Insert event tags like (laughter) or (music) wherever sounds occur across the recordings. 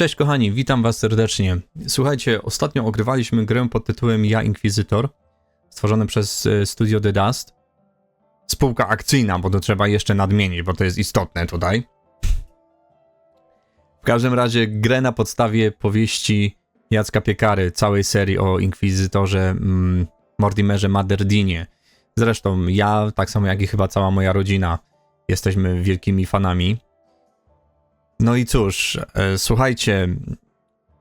Cześć kochani, witam was serdecznie. Słuchajcie, ostatnio ogrywaliśmy grę pod tytułem Ja Inquisitor, stworzone przez e, Studio The Dust. Spółka akcyjna, bo to trzeba jeszcze nadmienić, bo to jest istotne tutaj. W każdym razie grę na podstawie powieści Jacka Piekary, całej serii o Inkwizytorze mm, Mortimerze Maderdinie. Zresztą ja, tak samo jak i chyba cała moja rodzina, jesteśmy wielkimi fanami. No i cóż, e, słuchajcie,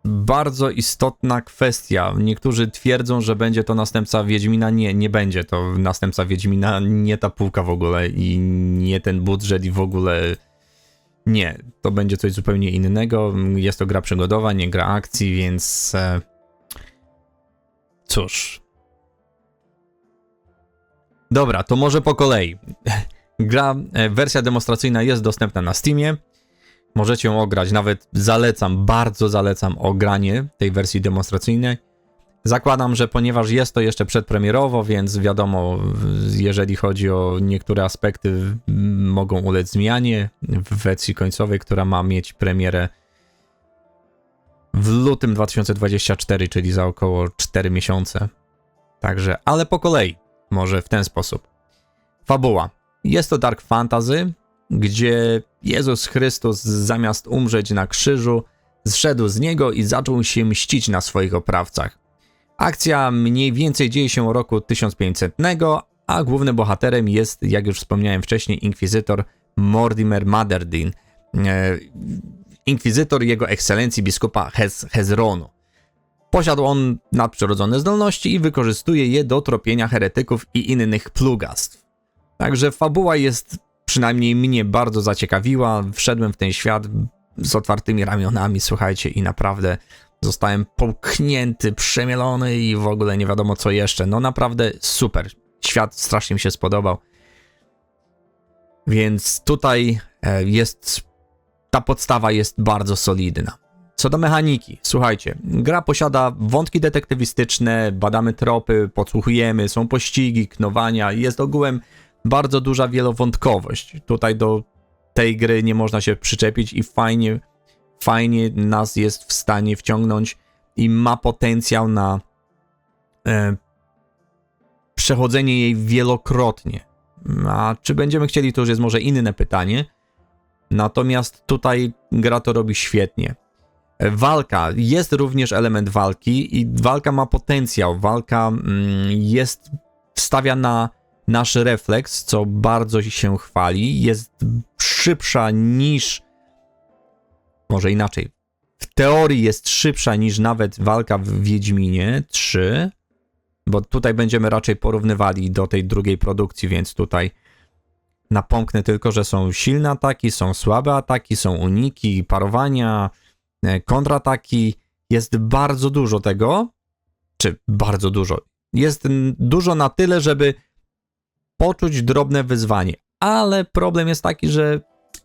bardzo istotna kwestia. Niektórzy twierdzą, że będzie to następca Wiedźmina. Nie, nie będzie to następca Wiedźmina, nie ta półka w ogóle i nie ten budżet i w ogóle nie. To będzie coś zupełnie innego. Jest to gra przygodowa, nie gra akcji, więc e, cóż. Dobra, to może po kolei. (laughs) Gra, e, wersja demonstracyjna jest dostępna na Steamie. Możecie ją ograć, nawet zalecam, bardzo zalecam ogranie tej wersji demonstracyjnej. Zakładam, że ponieważ jest to jeszcze przedpremierowo, więc wiadomo, jeżeli chodzi o niektóre aspekty, mogą ulec zmianie w wersji końcowej, która ma mieć premierę w lutym 2024, czyli za około 4 miesiące. Także, ale po kolei, może w ten sposób. Fabuła. Jest to dark fantasy, gdzie Jezus Chrystus zamiast umrzeć na krzyżu, zszedł z niego i zaczął się mścić na swoich oprawcach. Akcja mniej więcej dzieje się roku 1500, a głównym bohaterem jest, jak już wspomniałem wcześniej, inkwizytor Mortimer Maderdin, e, inkwizytor jego ekscelencji biskupa Hez Hezronu. Posiadł on nadprzyrodzone zdolności i wykorzystuje je do tropienia heretyków i innych plugastw. Także fabuła jest przynajmniej mnie bardzo zaciekawiła. Wszedłem w ten świat z otwartymi ramionami, słuchajcie, i naprawdę zostałem połknięty, przemielony i w ogóle nie wiadomo co jeszcze. No naprawdę super. Świat strasznie mi się spodobał. Więc tutaj e, jest. Ta podstawa jest bardzo solidna. Co do mechaniki, słuchajcie, gra posiada wątki detektywistyczne, badamy tropy, podsłuchujemy, są pościgi, knowania, jest ogółem bardzo duża wielowątkowość. Tutaj do tej gry nie można się przyczepić i fajnie, fajnie nas jest w stanie wciągnąć i ma potencjał na e, przechodzenie jej wielokrotnie. A czy będziemy chcieli, to już jest może inne pytanie. Natomiast tutaj gra to robi świetnie. Walka, jest również element walki i walka ma potencjał. Walka mm, jest, stawia na nasz refleks, co bardzo się chwali, jest szybsza niż. Może inaczej. W teorii jest szybsza niż nawet walka w Wiedźminie 3, bo tutaj będziemy raczej porównywali do tej drugiej produkcji, więc tutaj napomknę tylko, że są silne ataki, są słabe ataki, są uniki, parowania, e, kontrataki. Jest bardzo dużo tego, czy bardzo dużo. Jest dużo na tyle, żeby poczuć drobne wyzwanie. Ale problem jest taki, że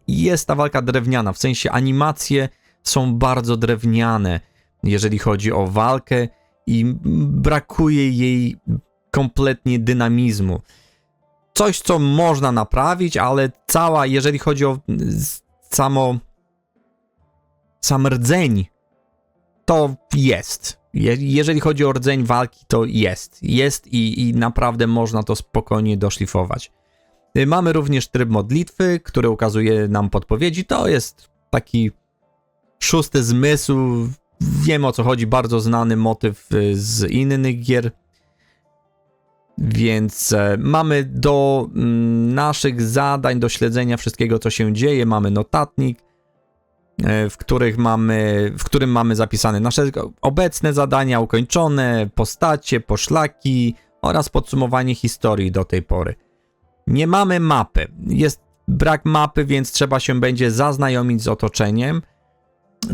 jest ta walka drewniana, w sensie animacje są bardzo drewniane, jeżeli chodzi o walkę i brakuje jej kompletnie dynamizmu. Coś, co można naprawić, ale cała, jeżeli chodzi o samo sam rdzeń, to jest. Je, jeżeli chodzi o rdzeń walki, to jest. Jest i, i naprawdę można to spokojnie doszlifować. Y, mamy również tryb modlitwy, który ukazuje nam podpowiedzi. To jest taki szósty zmysł. Wiem o co chodzi, bardzo znany motyw y, z innych gier. Więc e, mamy do mm, naszych zadań, do śledzenia wszystkiego, co się dzieje. Mamy notatnik, w, których mamy, w którym mamy zapisane nasze obecne zadania, ukończone, postacie, poszlaki oraz podsumowanie historii do tej pory. Nie mamy mapy. Jest brak mapy, więc trzeba się będzie zaznajomić z otoczeniem.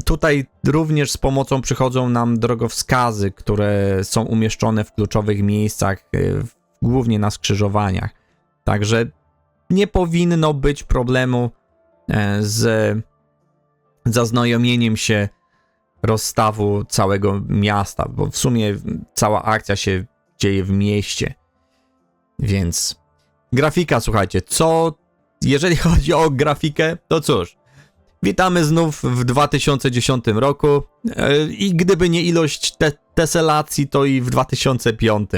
Tutaj również z pomocą przychodzą nam drogowskazy, które są umieszczone w kluczowych miejscach, e, głównie na skrzyżowaniach. Także nie powinno być problemu e, z zaznajomieniem się rozstawu całego miasta, bo w sumie cała akcja się dzieje w mieście. Więc grafika, słuchajcie, co jeżeli (laughs) chodzi o grafikę, to cóż, Witamy znów w 2010 roku e, i gdyby nie ilość te teselacji, to i w 2005.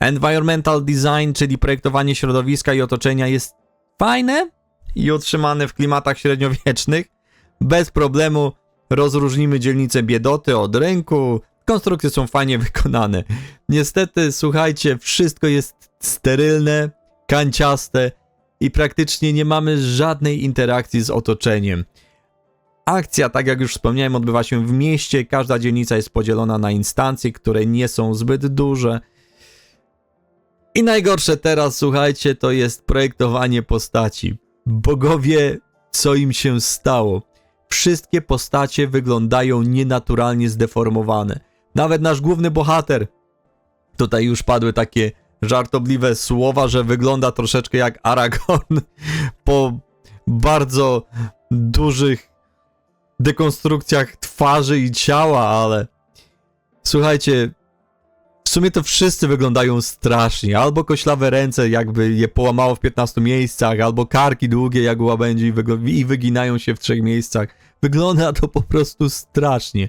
Environmental design, czyli projektowanie środowiska i otoczenia jest fajne i utrzymane w klimatach średniowiecznych. Bez problemu rozróżnimy dzielnicę biedoty od rynku. Konstrukcje są fajnie (laughs) wykonane. Niestety, słuchajcie, wszystko jest sterylne, kanciaste i praktycznie nie mamy żadnej interakcji z otoczeniem. Akcja, tak jak już wspomniałem, odbywa się w mieście. Każda dzielnica jest podzielona na instancje, które nie są zbyt duże. I najgorsze teraz, słuchajcie, to jest projektowanie postaci. Bogowie, co im się stało? Wszystkie postacie wyglądają nienaturalnie zdeformowane. Nawet nasz główny bohater. Tutaj już padły takie żartobliwe słowa, że wygląda troszeczkę jak Aragorn (laughs) po bardzo dużych dekonstrukcjach twarzy i ciała, ale słuchajcie, sumie to wszyscy wyglądają strasznie. Albo koślawe ręce, jakby je połamało w 15 miejscach, albo karki długie jak łabędzi i, wyginają się w trzech miejscach. Wygląda to po prostu strasznie.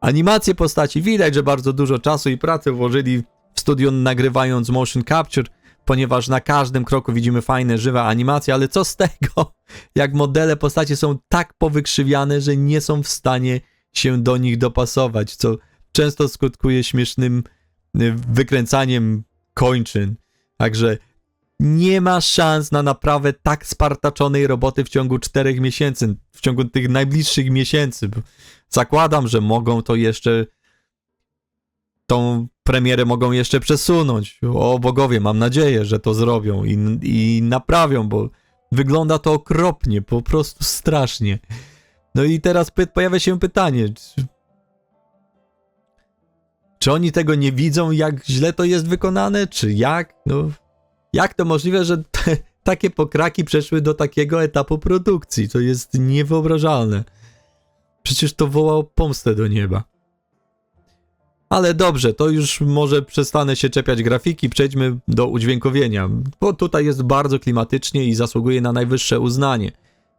Animacje postaci widać, że bardzo dużo czasu i pracy włożyli w studio nagrywając motion capture, ponieważ na każdym kroku widzimy fajne, żywe animacje, ale co z tego, (laughs) jak modele postaci są tak powykrzywiane, że nie są w stanie się do nich dopasować, co często skutkuje śmiesznym wykręcaniem kończyn. Także nie ma szans na naprawę tak spartaczonej roboty w ciągu czterech miesięcy, w ciągu tych najbliższych miesięcy. Zakładam, że mogą to jeszcze tą premierę mogą jeszcze przesunąć. O bogowie, mam nadzieję, że to zrobią i, i naprawią, bo wygląda to okropnie, po prostu strasznie. No i teraz py- pojawia się pytanie, czy, oni tego nie widzą, jak źle to jest wykonane, czy jak? No, jak to możliwe, że (laughs) te, takie pokraki przeszły do takiego etapu produkcji? To jest niewyobrażalne. Przecież to woła o pomstę do nieba. Ale dobrze, to już może przestanę się czepiać grafiki, przejdźmy do udźwiękowienia, bo tutaj jest bardzo klimatycznie i zasługuje na najwyższe uznanie.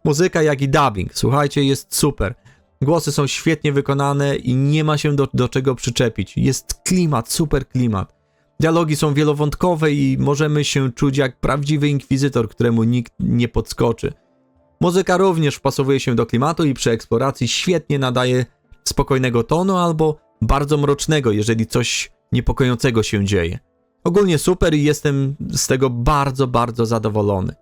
Muzyka jak i dubbing, słuchajcie, jest super. Głosy są świetnie wykonane i nie ma się do, do czego przyczepić. Jest klimat, super klimat. Dialogi są wielowątkowe i możemy się czuć jak prawdziwy inkwizytor, któremu nikt nie podskoczy. Muzyka również wpasowuje się do klimatu i przy eksploracji świetnie nadaje spokojnego tonu albo bardzo mrocznego, jeżeli coś niepokojącego się dzieje. Ogólnie super i jestem z tego bardzo, bardzo zadowolony.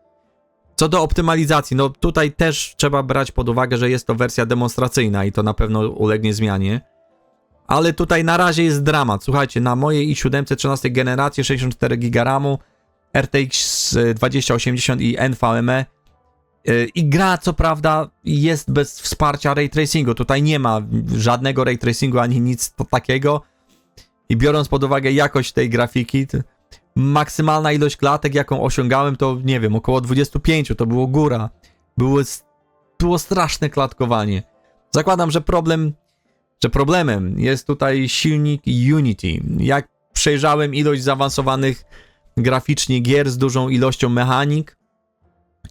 Co do optymalizacji, no tutaj też trzeba brać pod uwagę, że jest to wersja demonstracyjna i to na pewno ulegnie zmianie. Ale tutaj na razie jest dramat. Słuchajcie, na mojej i7 13 generacji 64 GB RAMu, RTX 2080 i NVMe Yy, I gra, co prawda, jest bez wsparcia ray tracingu. Tutaj nie ma żadnego ray tracingu ani nic takiego. I biorąc pod uwagę jakość tej grafiki, maksymalna ilość klatek, jaką osiągałem, to nie wiem, około 25, to było góra. Było, było straszne klatkowanie. Zakładam, że problem, że problemem jest tutaj silnik Unity. Jak przejrzałem ilość zaawansowanych graficznie gier z dużą ilością mechanik,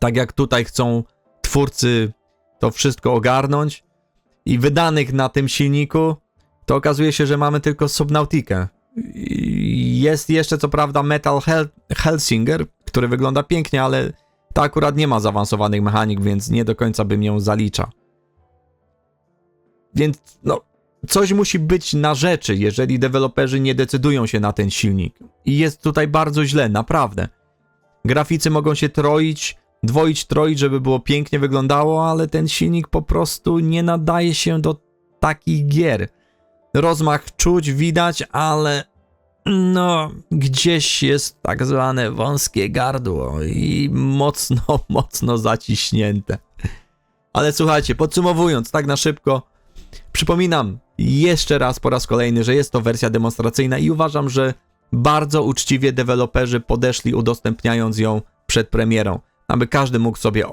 tak jak tutaj chcą twórcy to wszystko ogarnąć i wydanych na tym silniku, to okazuje się, że mamy tylko Subnautikę. Jest jeszcze co prawda Metal Hel Helsinger, który wygląda pięknie, ale ta akurat nie ma zaawansowanych mechanik, więc nie do końca bym ją zalicza. Więc no, coś musi być na rzeczy, jeżeli deweloperzy nie decydują się na ten silnik. I jest tutaj bardzo źle, naprawdę. Graficy mogą się troić, dwoić, troić, żeby było pięknie wyglądało, ale ten silnik po prostu nie nadaje się do takich gier. Rozmach czuć, widać, ale no, gdzieś jest tak zwane wąskie gardło i mocno, (laughs) mocno zaciśnięte. Ale słuchajcie, podsumowując, tak na szybko, przypominam jeszcze raz po raz kolejny, że jest to wersja demonstracyjna i uważam, że bardzo uczciwie deweloperzy podeszli udostępniając ją przed premierą aby każdy mógł sobie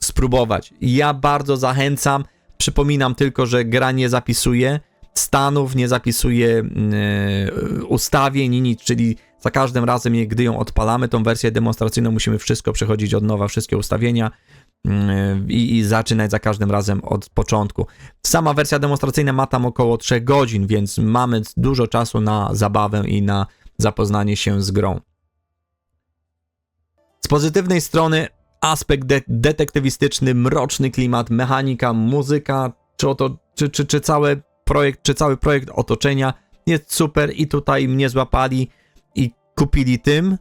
spróbować. Ja bardzo zachęcam. Przypominam tylko, że gra nie zapisuje stanów, nie zapisuje yy, ustawień, nic, czyli za każdym razem, gdy ją odpalamy, tą wersję demonstracyjną, musimy wszystko przechodzić od nowa, wszystkie ustawienia. mm, i, i zaczynać za każdym razem od początku. Sama wersja demonstracyjna ma tam około 3 godzin, więc mamy dużo czasu na zabawę i na zapoznanie się z grą. Z pozytywnej strony aspekt de detektywistyczny, mroczny klimat, mechanika, muzyka, czy, oto, czy, czy, czy cały projekt, czy cały projekt otoczenia jest super i tutaj mnie złapali i kupili tym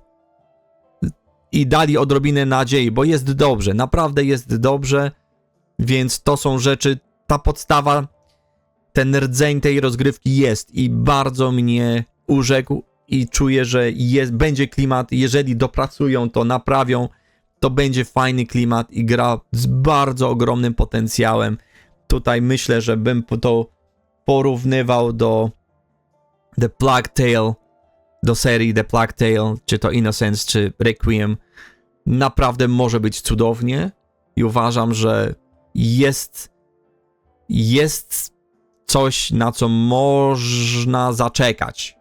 i dali odrobinę nadziei, bo jest dobrze, naprawdę jest dobrze, więc to są rzeczy, ta podstawa, ten rdzeń tej rozgrywki jest i bardzo mnie urzekł i czuję, że jest, będzie klimat, jeżeli dopracują to, naprawią, to będzie fajny klimat i gra z bardzo ogromnym potencjałem. Tutaj myślę, że bym to porównywał do The Plague Tale, do serii The Plague Tale, czy to Innocence, czy Requiem. Naprawdę może być cudownie i uważam, że jest jest coś, na co można zaczekać.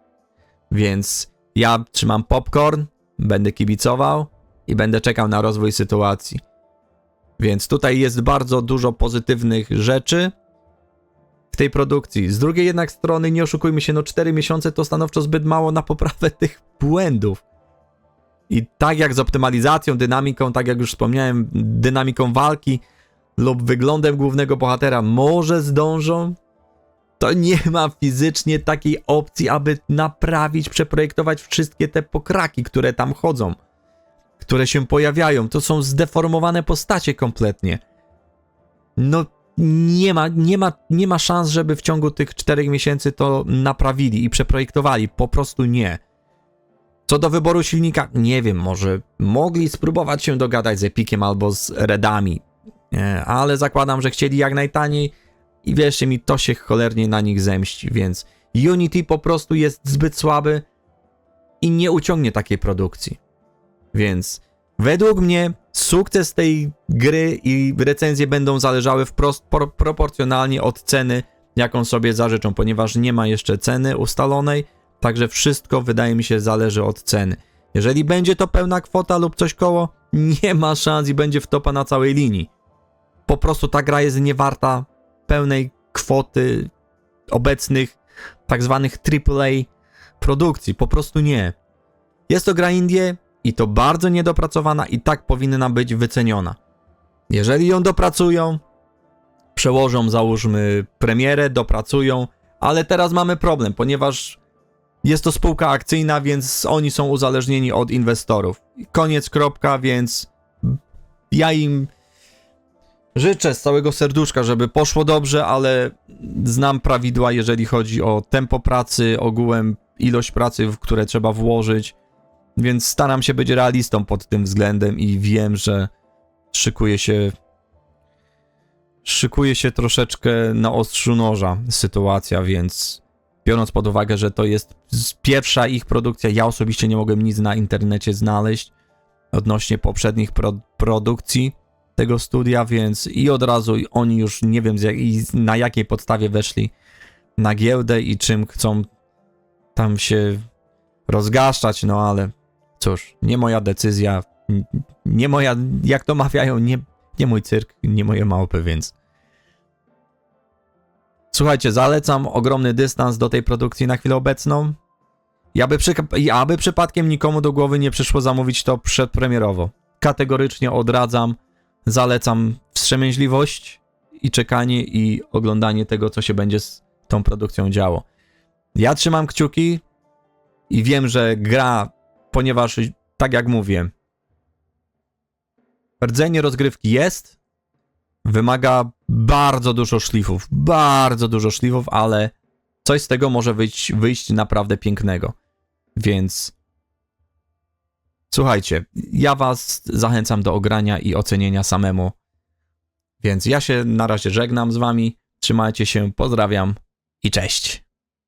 Więc ja trzymam popcorn, będę kibicował i będę czekał na rozwój sytuacji. Więc tutaj jest bardzo dużo pozytywnych rzeczy tej produkcji. Z drugiej jednak strony, nie oszukujmy się, no 4 miesiące to stanowczo zbyt mało na poprawę (laughs) tych błędów. I tak jak z optymalizacją, dynamiką, tak jak już wspomniałem, dynamiką walki lub wyglądem głównego bohatera może zdążą, to nie ma fizycznie takiej opcji, aby naprawić, przeprojektować wszystkie te pokraki, które tam chodzą, które się pojawiają. To są zdeformowane postacie kompletnie. No, nie ma, nie ma, nie ma szans, żeby w ciągu tych czterech miesięcy to naprawili i przeprojektowali. Po prostu nie. Co do wyboru silnika, nie wiem, może mogli spróbować się dogadać z Epikiem albo z Redami, ale zakładam, że chcieli jak najtaniej i wierzcie mi, to się cholernie na nich zemści, więc Unity po prostu jest zbyt słaby i nie uciągnie takiej produkcji. Więc według mnie sukces tej gry i recenzje będą zależały wprost pro, proporcjonalnie od ceny, jaką sobie zażyczą, ponieważ nie ma jeszcze ceny ustalonej, także wszystko wydaje mi się zależy od ceny. Jeżeli będzie to pełna kwota lub coś koło, nie ma szans i będzie wtopa na całej linii. Po prostu ta gra jest niewarta pełnej kwoty obecnych tak zwanych AAA produkcji. Po prostu nie. Jest to gra indie i to bardzo niedopracowana i tak powinna być wyceniona. Jeżeli ją dopracują, przełożą załóżmy premierę, dopracują, ale teraz mamy problem, ponieważ jest to spółka akcyjna, więc oni są uzależnieni od inwestorów. Koniec, kropka, więc ja im Życzę z całego serduszka, żeby poszło dobrze, ale znam prawidła, jeżeli chodzi o tempo pracy, ogółem ilość pracy, w które trzeba włożyć, więc staram się być realistą pod tym względem i wiem, że szykuje się szykuje się troszeczkę na ostrzu noża sytuacja, więc biorąc pod uwagę, że to jest pierwsza ich produkcja, ja osobiście nie mogłem nic na internecie znaleźć odnośnie poprzednich pro produkcji, tego studia, więc i od razu oni już nie wiem jak, na jakiej podstawie weszli na giełdę i czym chcą tam się rozgaszczać, no ale cóż, nie moja decyzja, nie moja, jak to mawiają, nie, nie mój cyrk, nie moje małpy, więc słuchajcie, zalecam ogromny dystans do tej produkcji na chwilę obecną. I aby, przy, aby przypadkiem nikomu do głowy nie przyszło zamówić to przedpremierowo. Kategorycznie odradzam zalecam wstrzemięźliwość i czekanie i oglądanie tego, co się będzie z tą produkcją działo. Ja trzymam kciuki i wiem, że gra, ponieważ tak jak mówię, rdzenie rozgrywki jest, wymaga bardzo dużo szlifów, bardzo dużo szlifów, ale coś z tego może wyjść, wyjść naprawdę pięknego. Więc Słuchajcie, ja was zachęcam do ogrania i ocenienia samemu. Więc ja się na razie żegnam z wami. Trzymajcie się, pozdrawiam i cześć.